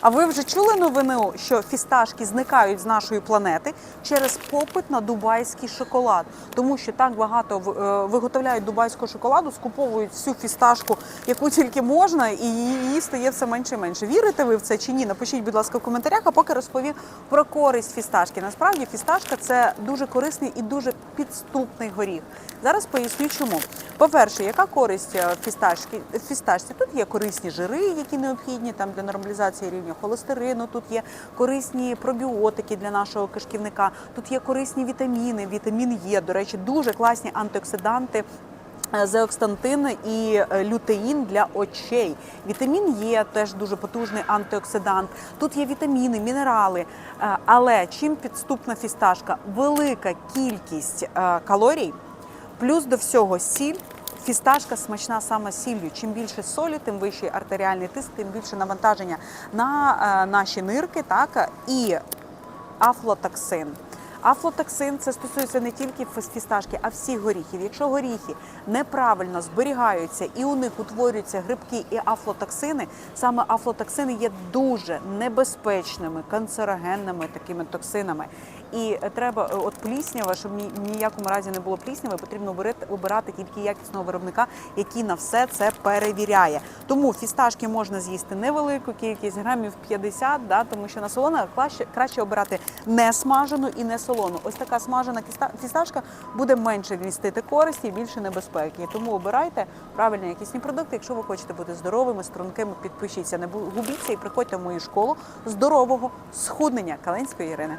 А ви вже чули новину, що фісташки зникають з нашої планети через попит на дубайський шоколад? Тому що так багато е, виготовляють дубайського шоколаду, скуповують всю фісташку, яку тільки можна, і її стає все менше і менше. Вірите ви в це чи ні? Напишіть, будь ласка, в коментарях, а поки розповім про користь фісташки. Насправді фісташка це дуже корисний і дуже підступний горіх. Зараз поясню, чому. По-перше, яка користь е, фісташки? фісташці? Тут є корисні жири, які необхідні там для нормалізації рівня холестерину. Тут є корисні пробіотики для нашого кишківника. Тут є корисні вітаміни. Вітамін Е, до речі, дуже класні антиоксиданти. е, Зеокстантин і е, лютеїн для очей. Вітамін Е теж дуже потужний антиоксидант. Тут є вітаміни, мінерали. Але чим підступна фісташка? Велика кількість калорій, плюс до всього сіль. Фісташка смачна саме сіллю. Чим більше солі, тим вищий артеріальний тиск, тим більше навантаження на е, наші нирки, так і афлотоксин. Афлотоксин це стосується не тільки фіс- фісташки, а всіх горіхів. Якщо горіхи неправильно зберігаються і у них утворюються грибки і афлотоксини, саме афлотоксини є дуже небезпечними канцерогенними такими токсинами. І е, треба е, от пліснява, щоб ні ні в якому разі не було плісняви, потрібно обирати, обирати тільки якісного виробника, який на все це перевіряє. Тому фісташки можна з'їсти невелику кількість грамів 50, да, тому що на солоно краще, краще обирати не смажену і не солону. Ось така смажена фісташка буде менше містити користі і більше небезпеки. Тому обирайте правильні якісні продукти. Якщо ви хочете бути здоровими, стрункими, підпишіться, не губіться і приходьте в мою школу здорового схуднення Каленської Ірини.